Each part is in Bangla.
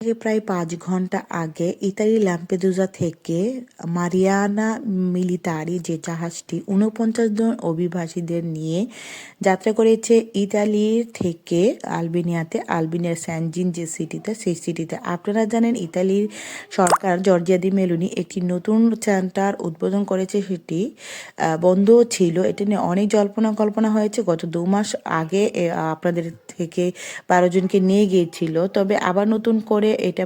থেকে প্রায় পাঁচ ঘণ্টা আগে ইতালি ল্যাম্পেদুজা থেকে মারিয়ানা মিলিতারি যে জাহাজটি উনপঞ্চাশ জন অভিবাসীদের নিয়ে যাত্রা করেছে ইতালির থেকে আলবেনিয়াতে, আলবেনিয়ার স্যানজিন যে সিটিতে, সেই সিটিতে। আপনারা জানেন ইতালির সরকার জর্জিয়াদি মেলুনি একটি নতুন সেন্টার উদ্বোধন করেছে। সেটি বন্ধ ছিল। এটা নিয়ে অনেক জল্পনা কল্পনা হয়েছে। গত দু মাস আগে আপনাদের থেকে বারো জনকে নিয়ে গিয়েছিল। তবে আবার নতুন করে এটা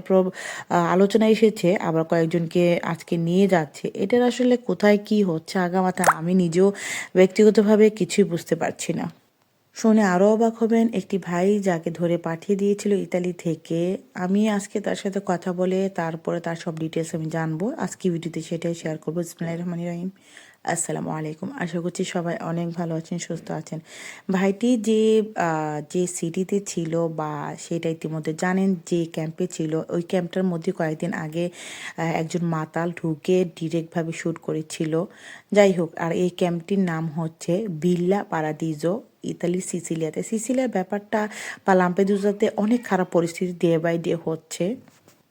আলোচনা এসেছে, আবার কয়েকজনকে আজকে নিয়ে যাচ্ছে। এটার আসলে কোথায় কি হচ্ছে আগামাথা আমি নিজেও ব্যক্তিগতভাবে কিছুই বুঝতে পারছি না। শুনে আরও অবাক হবেন একটি ভাই যাকে ধরে পাঠিয়ে দিয়েছিল ইতালি থেকে। আমি আজকে তার সাথে কথা বলে তারপরে তার সব ডিটেলস আমি জানব। আজকে ভিডিওতে সেটাই শেয়ার করব। ইসমাইল রহমান রহিম। আসসালামু আলাইকুম। আশা করছি সবাই অনেক ভালো আছেন, সুস্থ আছেন। ভাইটি যে যে সিটিতে ছিল বা সেটা ইতিমধ্যে জানেন, যে ক্যাম্পে ছিল, ওই ক্যাম্পটার মধ্যে কয়েকদিন আগে একজন মাতাল ঢুকে ডিরেক্টভাবে শ্যুট করেছিল। যাই হোক, আর এই ক্যাম্পটির নাম হচ্ছে বিল্লা পারাদিজো ইতালির সিসিলিয়াতে। সিসিলিয়ার ব্যাপারটা বা লাম্পেদুজাতে অনেক খারাপ পরিস্থিতি ডে বাই ডে হচ্ছে।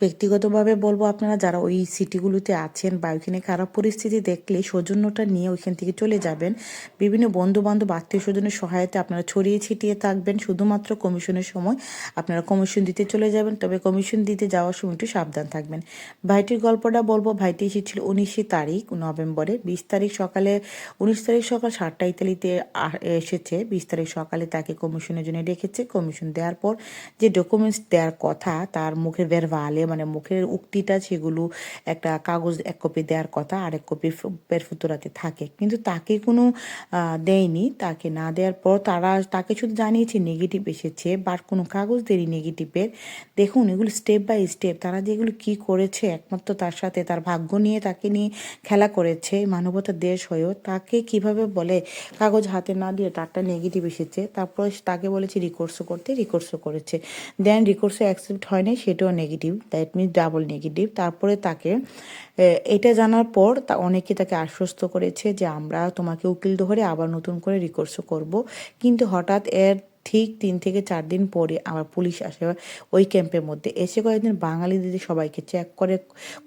ব্যক্তিগতভাবে বলব আপনারা যারা ওই সিটিগুলোতে আছেন বা ওইখানে খারাপ পরিস্থিতি দেখলে সৌজন্যটা নিয়ে ওইখান থেকে চলে যাবেন। বিভিন্ন বন্ধু বান্ধব আত্মীয় স্বজনের সহায়তা আপনারা ছড়িয়ে ছিটিয়ে থাকবেন। শুধুমাত্র কমিশনের সময় আপনারা কমিশন দিতে চলে যাবেন, তবে কমিশন দিতে যাওয়ার সময় একটু সাবধান থাকবেন। ভাইটির গল্পটা বলব, ভাইটি এসেছিল উনিশে তারিখ, নভেম্বরে। বিশ তারিখ সকালে, উনিশ তারিখ সকাল সাতটা ইতালিতে এসেছে। বিশ তারিখ সকালে তাকে কমিশনের জন্য ডেকেছে। কমিশন দেওয়ার পর যে ডকুমেন্টস দেওয়ার কথা, তার মুখে বের ভালে মানে মুখের উক্তিটা সেগুলো একটা কাগজ এক কপি দেওয়ার কথা আর এক কপি পেরফুতুরাতে থাকে। কিন্তু তাকে কোনো দেয়নি। তাকে না দেওয়ার পর তারা তাকে শুধু জানিয়েছে নেগেটিভ এসেছে বাট কোনো কাগজ দেয়নি নেগেটিভের দেখুন, এগুলো স্টেপ বাই স্টেপ তারা যেগুলো কি করেছে, একমাত্র তার সাথে তার ভাগ্য নিয়ে তাকে নিয়ে খেলা করেছে মানবতার দেশ হয়েও তাকে কীভাবে বলে, কাগজ হাতে না দিয়ে তারটা নেগেটিভ এসেছে, তারপর তাকে বলেছে রিকোর্সও করতে রিকোর্সও করেছে। দেন রিকোর্সও অ্যাকসেপ্ট হয়নি সেটাও negative that means double negative. তারপরে তাকে এটা জানার পর তা অনেকে তাকে আশ্বস্ত করেছে যে আমরা তোমাকে উকিল ধরে আবার নতুন করে রিকোর্সও করব। কিন্তু হঠাৎ এর ঠিক তিন থেকে চার দিন পরে আমার পুলিশ আসে ওই ক্যাম্পের মধ্যে। এসে কয়েকদিন বাঙালি দিদি সবাইকে চেক করে,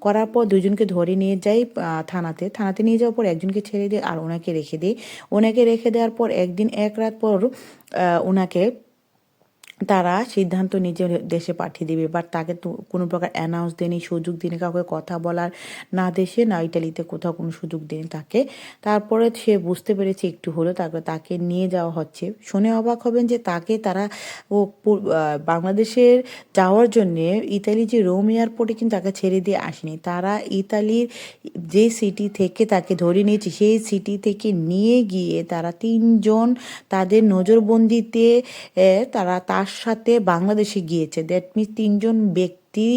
করার পর দুজনকে ধরে নিয়ে যাই থানাতে। থানাতে নিয়ে যাওয়ার পর একজনকে ছেড়ে দিই আর ওনাকে রেখে দিই। ওনাকে রেখে দেওয়ার পর একদিন এক রাত পর ওনাকে তারা সিদ্ধান্ত নিজের দেশে পাঠিয়ে দেবে। বাট তাকে তো কোনো প্রকার অ্যানাউন্স দেয়নি, সুযোগ দিনে কাউকে কথা বলার। না দেশে, না ইটালিতে কোথাও কোনো সুযোগ দেয়নি তাকে। তারপরে সে বুঝতে পেরেছে একটু হলো তারপরে তাকে নিয়ে যাওয়া হচ্ছে। শুনে অবাক হবেন যে তাকে তারা ও বাংলাদেশের যাওয়ার জন্যে ইতালি যে রোম এয়ারপোর্টে কিন্তু তাকে ছেড়ে দিয়ে আসেনি। তারা ইতালির যে সিটি থেকে তাকে ধরে নিয়েছে, সেই সিটি থেকে নিয়ে গিয়ে তারা তিনজন তাদের নজরবন্দিতে তারা তার তার সাথে বাংলাদেশে গিয়েছে। দ্যাট মিনস তিনজন ব্যক্তি,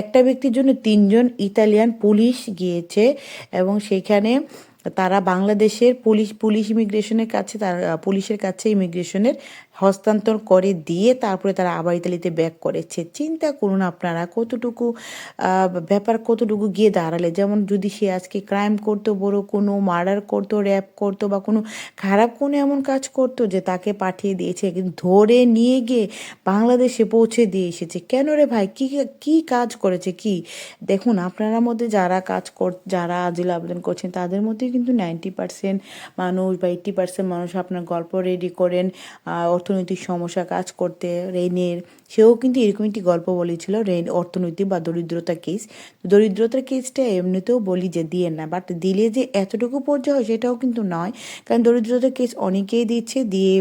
একটা ব্যক্তির জন্য তিনজন ইতালিয়ান পুলিশ গিয়েছে এবং সেখানে তারা বাংলাদেশের পুলিশ পুলিশ ইমিগ্রেশনের কাছে, তারা, পুলিশের কাছে ইমিগ্রেশনের হস্তান্তর করে দিয়ে তারপরে তারা আবার ইতালিতে ব্যাক করেছে। চিন্তা করুন আপনারা কতটুকু ব্যাপার কতটুকু গিয়ে দাঁড়ালে। যেমন যদি সে আজকে ক্রাইম করতো, বড় কোনো মার্ডার করতো র্যাপ করতো বা কোনো খারাপ কোনো এমন কাজ করতো যে তাকে পাঠিয়ে দিয়েছে, কিন্তু ধরে নিয়ে গিয়ে বাংলাদেশে পৌঁছে দিয়ে এসেছে। কেন রে ভাই? কী কী কাজ করেছে? কি? দেখুন, আপনারা মধ্যে যারা কাজ কর, যারা আজিল আবেদন করছেন, তাদের মধ্যে কিন্তু নাইনটি পার্সেন্ট মানুষ বা এইট্টি পার্সেন্ট মানুষ আপনার গল্প রেডি করেন অর্থনৈতিক সমস্যা কাজ করতে রেনের সেও কিন্তু এরকম একটি গল্প বলেছিল রেন অর্থনৈতিক বা দরিদ্রতা কেস দরিদ্রতার কেসটা এমনিতেও বলি যে দিয়ে না বাট দিলে যে এতটুকু পর্যায়ে হয় সেটাও কিন্তু নয়। কারণ দরিদ্রতার কেস অনেকেই দিচ্ছে, দিয়ে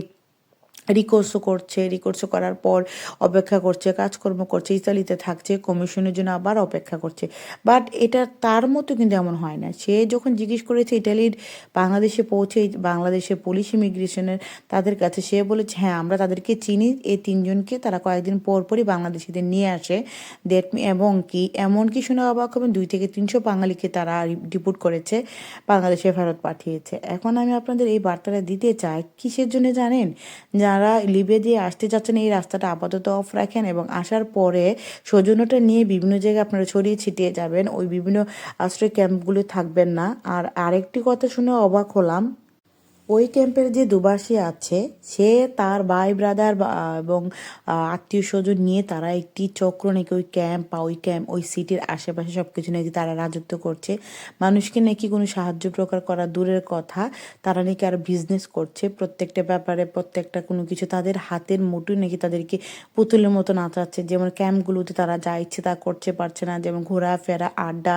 রিকোর্সও করছে রিকোর্সও করার পর অপেক্ষা করছে, কাজকর্ম করছে, ইতালিতে থাকছে কমিশনের জন্য আবার অপেক্ষা করছে। বাট এটা তার মতো কিন্তু এমন হয় না। সে যখন জিজ্ঞেস করেছে ইটালির বাংলাদেশে পৌঁছে, বাংলাদেশে পুলিশ ইমিগ্রেশনের তাদের কাছে, সে বলেছে হ্যাঁ আমরা তাদেরকে চিনি। এই তিনজনকে তারা কয়েকদিন পর পরই বাংলাদেশিদের নিয়ে আসে। দ্যাট এবং কি এমন কি শুনে অবাক হবেন, দুই থেকে তিনশো বাঙালিকে তারা ডিপোর্ট করেছে, বাংলাদেশে ফেরত পাঠিয়েছে। এখন আমি আপনাদের এই বার্তাটা দিতে চাই, কিসের জন্য জানেন? যা যারা লিবে দিয়ে আসতে যাচ্ছেন, এই রাস্তাটা আপাতত অফ রাখেন এবং আসার পরে সৌজন্যটা নিয়ে বিভিন্ন জায়গায় আপনারা ছড়িয়ে ছিটিয়ে যাবেন। ওই বিভিন্ন আশ্রয় ক্যাম্পগুলো থাকবেন না। আর আরেকটি কথা শুনে অবাক হলাম ওই ক্যাম্পের যে দুবাসী আছে, সে তার ভাই ব্রাদার এবং আত্মীয় স্বজন নিয়ে তারা একটি চক্র নাকি ওই ক্যাম্প বা ওই ক্যাম্প, ওই সিটির আশেপাশে সব কিছু নাকি তারা রাজত্ব করছে। মানুষকে নাকি কোনো সাহায্য প্রকার করা দূরের কথা, তারা নাকি আর বিজনেস করছে। প্রত্যেকটা ব্যাপারে প্রত্যেকটা কোনো কিছু তাদের হাতের মুঠোয় নাকি তাদেরকে পুতুলের মতো নাচাচ্ছে। যেমন ক্যাম্পগুলোতে তারা যা ইচ্ছে তা করতে পারছে না। যেমন ঘোরাফেরা, আড্ডা,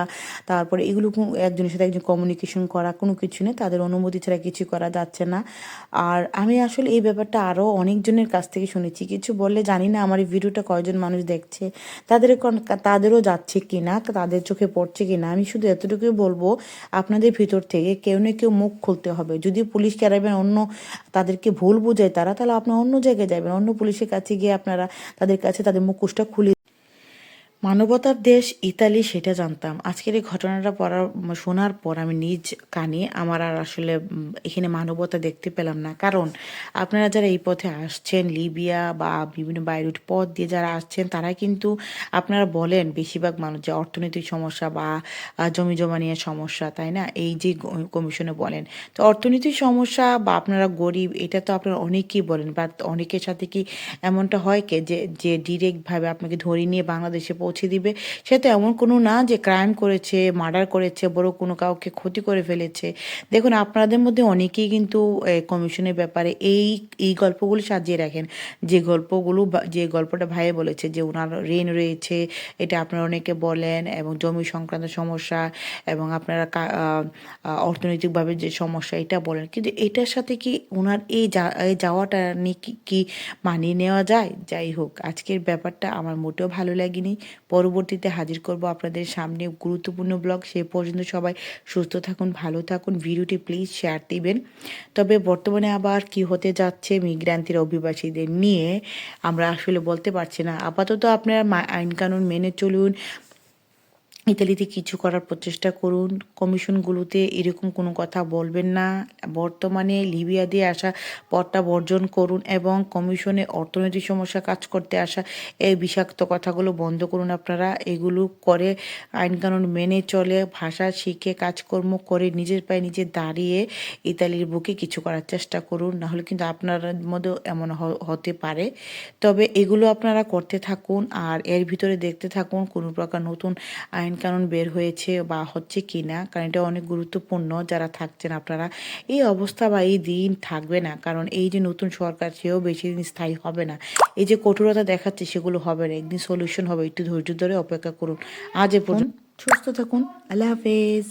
তারপরে এগুলো একজনের সাথে একজন কমিউনিকেশন করা, কোনো কিছু নেই। তাদের অনুমতি ছাড়া কিছু করা যাচ্ছে না। আর আমি আসলে এই ব্যাপারটা আরও অনেকজনের কাছ থেকে শুনেছি। কিছু বললে জানি না আমার এই ভিডিওটা কয়জন মানুষ দেখছে। তাদের তাদেরও যাচ্ছে কি না তাদের চোখে পড়ছে কি না আমি শুধু এতটুকুই বলব, আপনাদের ভিতর থেকে কেউ না কেউ মুখ খুলতে হবে। যদি পুলিশ ক্যারাবেন অন্য তাদেরকে ভুল বোঝায় তারা, তাহলে আপনি অন্য জায়গায় যাবেন, অন্য পুলিশের কাছে গিয়ে আপনারা তাদের কাছে তাদের মুখোশটা খুলে মানবতার দেশ ইতালি, সেটা জানতাম। আজকের এই ঘটনাটা পড়ার শোনার পর আমি নিজ কানে আমার আর আসলে এখানে মানবতা দেখতে পেলাম না। কারণ আপনারা যারা এই পথে আসছেন, লিবিয়া বা বিভিন্ন বাইরুট পথ দিয়ে যারা আসছেন, তারা কিন্তু আপনারা বলেন বেশিরভাগ মানুষ যে অর্থনৈতিক সমস্যা বা জমি জমা নিয়ে সমস্যা, তাই না? এই যে কমিশনে বলেন। তো অর্থনৈতিক সমস্যা বা আপনারা গরিব, এটা তো আপনারা অনেকেই বলেন বা অনেকের সাথে কি এমনটা হয় কি যে যে ডিরেক্টভাবে আপনাকে ধরে নিয়ে বাংলাদেশে পৌঁছে দিবে। সে তো এমন কোনো না যে ক্রাইম করেছে মার্ডার করেছে, বড় কোনো কাউকে ক্ষতি করে ফেলেছে। দেখুন, আপনাদের মধ্যে অনেকেই কিন্তু কমিশনের ব্যাপারে এই এই গল্পগুলো সাজিয়ে রাখেন। যে গল্পগুলো যে গল্পটা ভাইয়ে বলেছে যে ওনার ঋণ রয়েছে, এটা আপনারা অনেকে বলেন, এবং জমি সংক্রান্ত সমস্যা, এবং আপনারা অর্থনৈতিকভাবে যে সমস্যা, এটা বলেন। কিন্তু এটার সাথে কি ওনার এই যাওয়াটা নিয়ে কি মানিয়ে নেওয়া যায়? যাই হোক, আজকের ব্যাপারটা আমার মোটেও ভালো লাগেনি। পরবর্তীতে হাজির করব আপনাদের সামনে গুরুত্বপূর্ণ ব্লগ। সে পর্যন্ত সবাই সুস্থ থাকুন, ভালো থাকুন। ভিডিওটি প্লিজ শেয়ার দিবেন। তবে বর্তমানে আবার কি হতে যাচ্ছে মিগ্রান্তির অভিবাসীদের নিয়ে আমরা আসলে বলতে পারছি না। আপাতত আপনারা আইন কানুন মেনে চলুন। ইতালিতে কিছু করার প্রচেষ্টা করুন। কমিশনগুলোতে এরকম কোনো কথা বলবেন না। বর্তমানে লিবিয়া দিয়ে আসা পথটা বর্জন করুন এবং কমিশনে অর্থনৈতিক সমস্যা কাজ করতে আসা এই বিষাক্ত কথাগুলো বন্ধ করুন আপনারা। এগুলো করে আইনকানুন মেনে চলে, ভাষা শিখে, কাজকর্ম করে নিজের পায়ে নিজে দাঁড়িয়ে ইতালির বুকে কিছু করার চেষ্টা করুন। নাহলে কিন্তু আপনার মধ্যেও এমন হতে পারে। তবে এগুলো আপনারা করতে থাকুন আর এর ভিতরে দেখতে থাকুন কোনো প্রকার নতুন আইন কানুন বের হয়েছে বা হচ্ছে কি না কারণ এটা অনেক গুরুত্বপূর্ণ যারা থাকছেন আপনারা। এই অবস্থা বা এই দিন থাকবে না, কারণ এই যে নতুন সরকার সেও বেশি দিন স্থায়ী হবে না। এই যে কঠোরতা দেখাচ্ছে সেগুলো হবে না, একদিন সলিউশন হবে। একটু ধৈর্য ধরে অপেক্ষা করুন। আজ এ পর্যন্ত সুস্থ থাকুন। আল্লাহ হাফেজ।